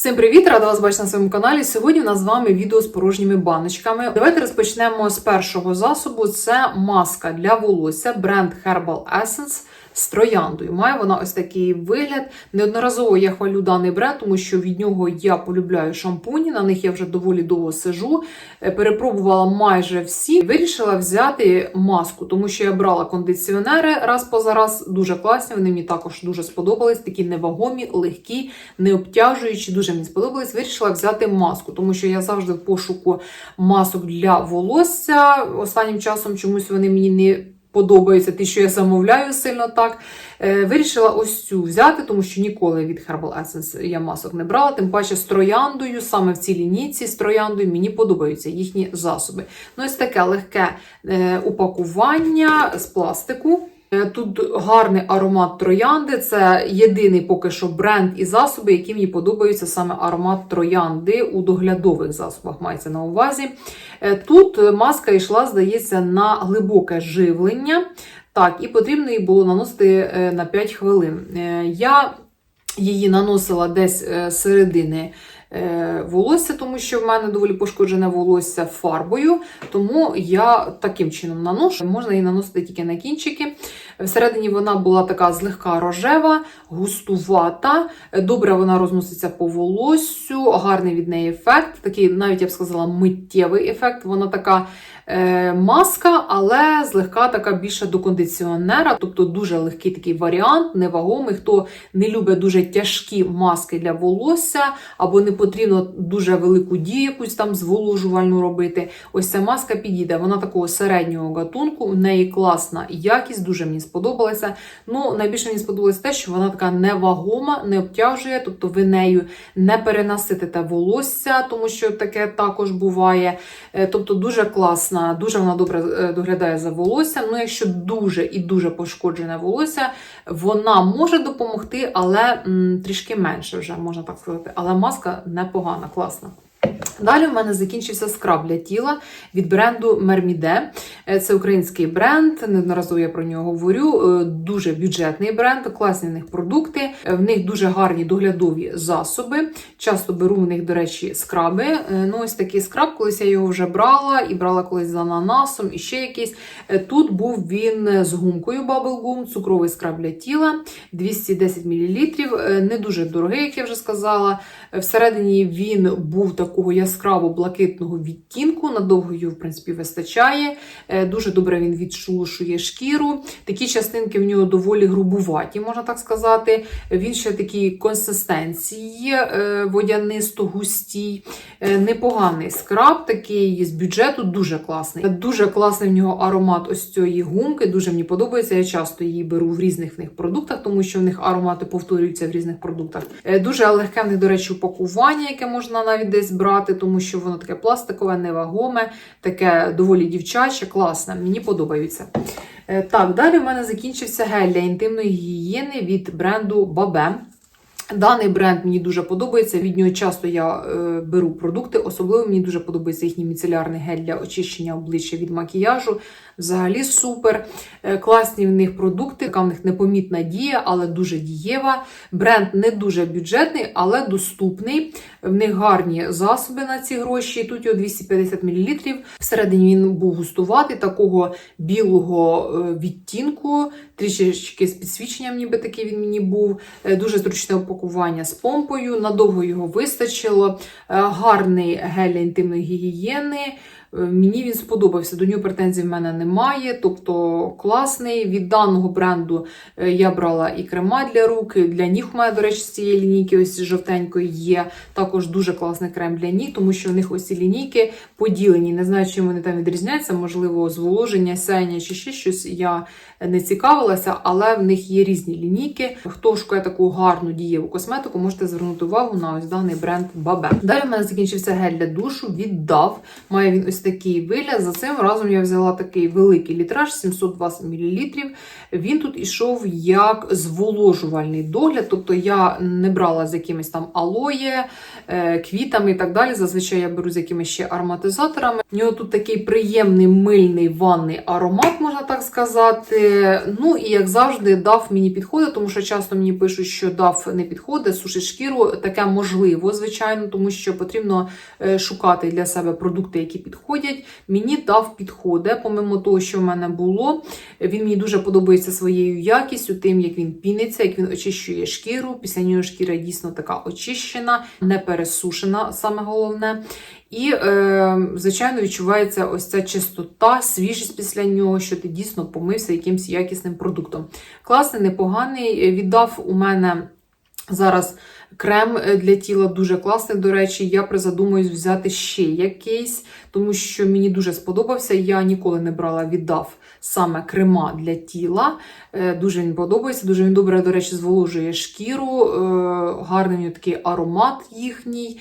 Всім привіт! Рада вас бачити на своєму каналі. Сьогодні у нас з вами відео з порожніми баночками. Давайте розпочнемо з першого засобу. Це маска для волосся бренд Herbal Essence з трояндою. Має вона ось такий вигляд. Неодноразово я хвалю даний бренд, тому що від нього я полюбляю шампуні. На них я вже доволі довго сижу. Е, Перепробувала майже всі. Вирішила взяти маску, тому що я брала кондиціонери раз поза раз. Дуже класні. Вони мені також дуже сподобались. Такі невагомі, легкі, не обтяжуючі. Дуже мені сподобались. Вирішила взяти маску, тому що я завжди в пошуку масок для волосся. Останнім часом чомусь вони мені не подобаються, ті, що я замовляю сильно так. Е, вирішила ось цю взяти, тому що ніколи від Herbal Essence я масок не брала. Тим паче з трояндою, саме в цій лінійці з трояндою мені подобаються їхні засоби. Ну, ось таке легке е, упакування з пластику. Е, Тут гарний аромат троянди. Це єдиний поки що бренд і засоби, які мені подобаються саме аромат троянди у доглядових засобах мається на увазі. Е, Тут маска йшла, здається, на глибоке живлення. Так, і потрібно її було наносити е, на 5 хвилин. Я її наносила десь середини волосся, тому що в мене доволі пошкоджене волосся фарбою. Тому я таким чином наношу. Можна її наносити тільки на кінчики. Всередині вона була така злегка рожева, густувата. Добре вона розноситься по волоссю, гарний від неї ефект. Такий, навіть я б сказала, миттєвий ефект. Вона така е, маска, але злегка така більше до кондиціонера, тобто дуже легкий такий варіант, невагомий. Хто не любить дуже тяжкі маски для волосся, або не потрібно дуже велику дію якусь там зволожувальну робити. Ось ця маска підійде. Вона такого середнього гатунку, в неї класна якість, дуже мені сподобалася. Ну, найбільше мені сподобалось те, що вона така невагома, не обтяжує, тобто ви нею не перенаситите волосся, тому що таке також буває. Е, Тобто дуже класна, дуже вона добре е, доглядає за волоссям. Ну, якщо дуже і дуже пошкоджене волосся, вона може допомогти, але м, трішки менше вже можна так сказати. Але маска непогана, класна. Далі в мене закінчився скраб для тіла від бренду Mermide. Е, Це український бренд, неодноразово я про нього говорю. Е, Дуже бюджетний бренд, класні в них продукти. Е, В них дуже гарні доглядові засоби. Часто беру в них, до речі, скраби. Е, Ну, ось такий скраб, колись я його вже брала і брала колись з ананасом, і ще якийсь. Тут був він з гумкою Bubble Gum, цукровий скраб для тіла, 210 мл. Не дуже дорогий, як я вже сказала. Всередині він був такого яскраво-блакитного відтінку. Надовго його, в принципі, вистачає. Е, Дуже добре він відшелушує шкіру. Такі частинки в нього доволі грубуваті, можна так сказати. Він ще такий консистенції е, водянисто-густій. Е, Непоганий скраб, такий з бюджету, дуже класний. Дуже класний в нього аромат ось цієї гумки. Дуже мені подобається. Я часто її беру в різних них продуктах, тому що в них аромати повторюються в різних продуктах. Дуже легке в них, до речі, упакування, яке можна навіть десь брати, тому що воно таке пластикове, невагоме, таке доволі дівчаче, класне. Мені подобаються. Е, Так, далі в мене закінчився гель для інтимної гігієни від бренду Бабе. Даний бренд мені дуже подобається. Від нього часто я е, беру продукти. Особливо мені дуже подобається їхній міцелярний гель для очищення обличчя від макіяжу. Взагалі супер. Е, класні в них продукти, яка в них непомітна дія, але дуже дієва. Бренд не дуже бюджетний, але доступний. В них гарні засоби на ці гроші. Тут його 250 мл. Всередині він був густуватий, такого білого е, відтінку, трішечки з підсвіченням, ніби такий він мені був. Е, Дуже зручне упакування з помпою. Надовго його вистачило. Е, Гарний гель інтимної гігієни. Е, Мені він сподобався. До нього претензій в мене немає. Тобто класний. Від даного бренду е, я брала і крема для рук, для ніг у мене, до речі, з цієї лінійки, ось жовтенької є. Також дуже класний крем для ніг, тому що в них ось ці лінійки поділені. Не знаю, чим вони там відрізняються, можливо, зволоження, сяєння чи ще щось. Я не цікавилася, але в них є різні лінійки. Хто шукає таку гарну дієву косметику, можете звернути увагу на ось даний бренд Бабе. Далі в мене закінчився гель для душу від DAV. Має він ось такий вигляд. За цим разом я взяла такий великий літраж 720 мл. Він тут ішов як зволожувальний догляд, тобто я не брала з якимись там алоє, е, квітами і так далі. Зазвичай я беру з якимись ще ароматизаторами. У нього тут такий приємний мильний ванний аромат, можна так сказати. Ну і як завжди, дав мені підходить, тому що часто мені пишуть, що дав не підходить, сушить шкіру. Таке можливо, звичайно, тому що потрібно е, шукати для себе продукти, які підходять. Мені дав підходить, помимо того, що в мене було. Він мені дуже подобається своєю якістю, тим, як він піниться, як він очищує шкіру. Після нього шкіра дійсно така очищена, не пересушена, саме головне. І, е, звичайно, відчувається ось ця чистота, свіжість після нього, що ти дійсно помився якимось якісним продуктом. Класний, непоганий. Віддав у мене зараз крем е, для тіла дуже класний. До речі, я призадумуюсь взяти ще якийсь, тому що мені дуже сподобався. Я ніколи не брала, віддав саме крема для тіла. Е, Дуже він подобається. Дуже він добре, до речі, зволожує шкіру, е, гарний такий аромат їхній.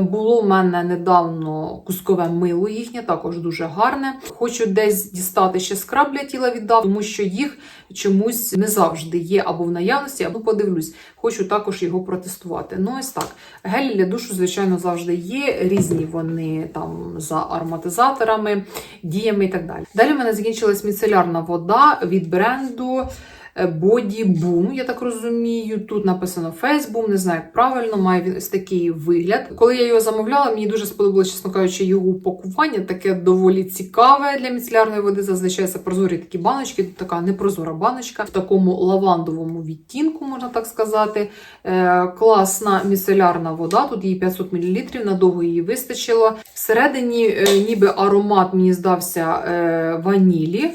Було в мене недавно кускове мило їхнє, також дуже гарне. Хочу десь дістати ще скраб для тіла віддав, тому що їх чомусь не завжди є або в наявності, або подивлюсь. Хочу також його протестувати. Ну, ось так. Гелі для душу, звичайно, завжди є. Різні вони там за ароматизаторами, діями і так далі. Далі в мене закінчилась міцелярна вода від бренду. Е, Boom, я так розумію. Тут написано Boom, не знаю, як правильно, має він ось такий вигляд. Коли я його замовляла, мені дуже сподобалося, чесно кажучи, його упакування. Таке доволі цікаве для міцелярної води. Зазвичай це прозорі такі баночки. Тут така непрозора баночка в такому лавандовому відтінку, можна так сказати. Е, класна міцелярна вода. Тут її 500 мл, надовго її вистачило. Всередині, е, ніби аромат мені здався ванілі.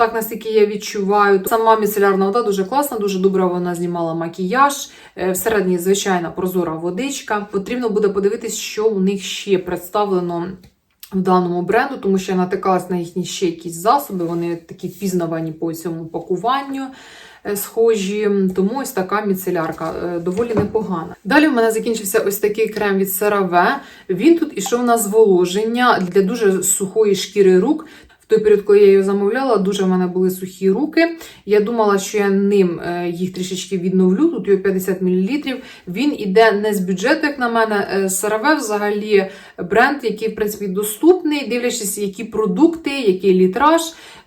Так, наскільки я відчуваю, сама міцелярна вода дуже класна, дуже добре вона знімала макіяж. Е, Всередині звичайна прозора водичка. Потрібно буде подивитись, що у них ще представлено в даному бренду, тому що я натикалась на їхні ще якісь засоби. Вони такі пізнавані по цьому пакуванню. е, Схожі, тому ось така міцелярка е, доволі непогана. Далі в мене закінчився ось такий крем від CeraVe. Він тут ішов на зволоження для дуже сухої шкіри рук. Той період, коли я її замовляла, дуже в мене були сухі руки. Я думала, що я ним е, їх трішечки відновлю. Тут його 50 мл. Він іде не з бюджету, як на мене. Сараве взагалі бренд, який, в принципі, доступний, дивлячись, які продукти, який літраж.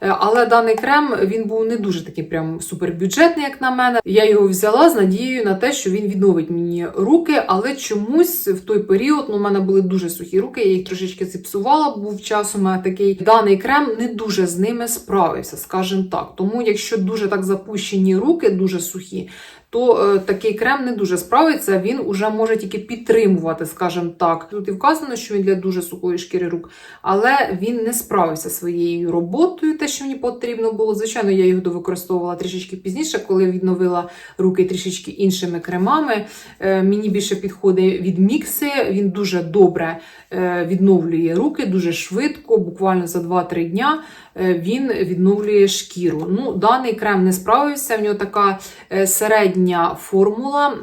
Е, Але даний крем він був не дуже такий прям супербюджетний, як на мене. Я його взяла з надією на те, що він відновить мені руки, але чомусь в той період ну, у мене були дуже сухі руки, я їх трошечки зіпсувала. Був час у мене такий даний крем не дуже з ними справився, скажімо так. Тому, якщо дуже так запущені руки, дуже сухі. То е, такий крем не дуже справиться, він уже може тільки підтримувати, скажімо так. Тут і вказано, що він для дуже сухої шкіри рук, але він не справився своєю роботою, те, що мені потрібно було. Звичайно, я його довикористовувала трішечки пізніше, коли відновила руки трішечки іншими кремами. Е, Мені більше підходить від мікси. Він дуже добре е, відновлює руки, дуже швидко, буквально за 2-3 дня. Він відновлює шкіру. Ну, даний крем не справився. В нього така е, середня формула.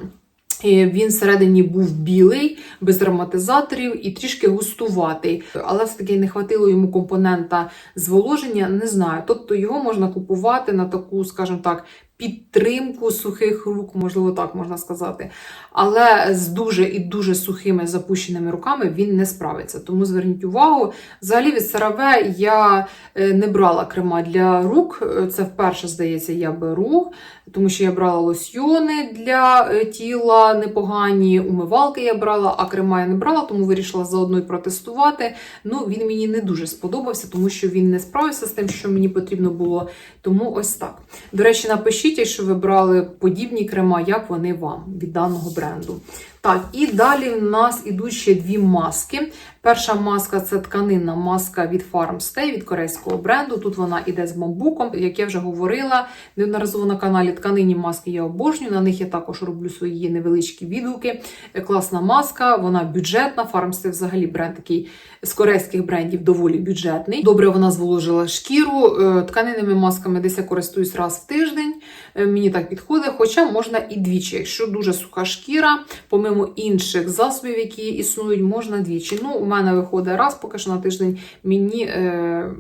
Він всередині був білий, без ароматизаторів і трішки густуватий. Але все-таки не хватило йому компонента зволоження, не знаю. Тобто його можна купувати на таку, скажімо так, підтримку сухих рук, можливо, так можна сказати. Але з дуже і дуже сухими запущеними руками він не справиться. Тому зверніть увагу. Взагалі від CeraVe я е, не брала крема для рук. Е, Це вперше, здається, я беру, тому що я брала лосьйони для е, тіла непогані, умивалки я брала, а крема я не брала, тому вирішила заодно й протестувати. Ну, він мені не дуже сподобався, тому що він не справився з тим, що мені потрібно було. Тому ось так. До речі, напишіть, якщо ви брали подібні крема, як вони вам від даного бренду. Так, і далі в нас ідуть ще дві маски. Перша маска це тканинна маска від Farmstay, від корейського бренду. Тут вона іде з бамбуком. Як я вже говорила неодноразово на каналі, тканинні маски я обожнюю. На них я також роблю свої невеличкі відгуки. Класна маска, вона бюджетна. Farmstay взагалі бренд такий з корейських брендів доволі бюджетний. Добре, вона зволожила шкіру. Е, Тканинними масками десь я користуюсь раз в тиждень. Е, Мені так підходить, хоча можна і двічі. Якщо дуже суха шкіра, помимо інших засобів, які існують, можна двічі. Ну, у мене виходить раз, поки що на тиждень мені. Е-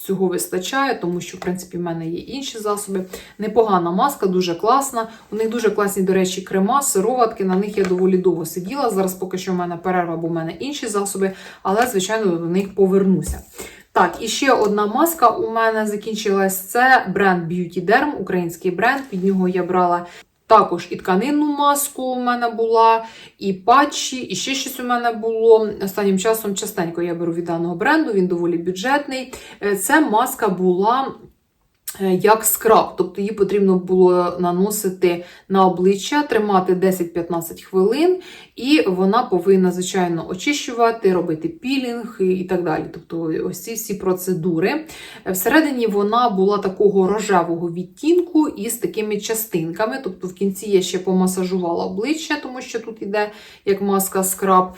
Цього вистачає, тому що, в принципі, в мене є інші засоби. Непогана маска, дуже класна. У них дуже класні, до речі, крема, сироватки. На них я доволі довго сиділа. Зараз поки що в мене перерва, бо в мене інші засоби, але, звичайно, до них повернуся. Так, і ще одна маска у мене закінчилась. Це бренд Beauty Derm, український бренд. Від нього я брала також і тканинну маску у мене була, і патчі, і ще щось у мене було. Останнім часом частенько я беру від даного бренду, він доволі бюджетний. Е, Це маска була. е, Як скраб, тобто її потрібно було наносити на обличчя, тримати 10-15 хвилин, і вона повинна, звичайно, очищувати, робити пілінг і- так далі. Тобто, ось ці всі процедури. Всередині вона була такого рожевого відтінку із такими частинками. Тобто, в кінці я ще помасажувала обличчя, тому що тут іде як маска скраб.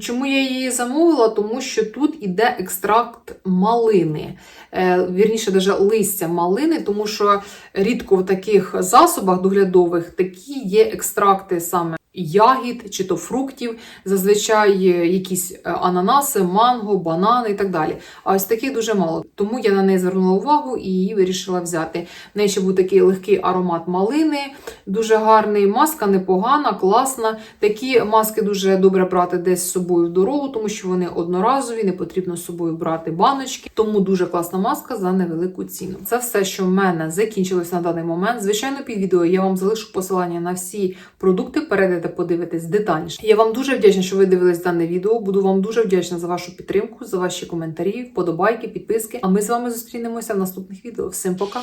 Чому я її замовила? Тому що тут іде екстракт малини. Е, Вірніше, даже листя малини, тому що рідко в таких засобах доглядових такі є екстракти саме. Ягід чи то фруктів, зазвичай е, якісь е, ананаси, манго, банани і так далі. А ось таких дуже мало. Тому я на неї звернула увагу і її вирішила взяти. В неї ще був такий легкий аромат малини, дуже гарний. Маска непогана, класна. Такі маски дуже добре брати десь з собою в дорогу, тому що вони одноразові, не потрібно з собою брати баночки. Тому дуже класна маска за невелику ціну. Це все, що в мене закінчилось на даний момент. Звичайно, під відео я вам залишу посилання на всі продукти. Перейдете, подивитись детальніше. Я вам дуже вдячна, що ви дивились дане відео. Буду вам дуже вдячна за вашу підтримку, за ваші коментарі, вподобайки, підписки. А ми з вами зустрінемося в наступних відео. Всім пока!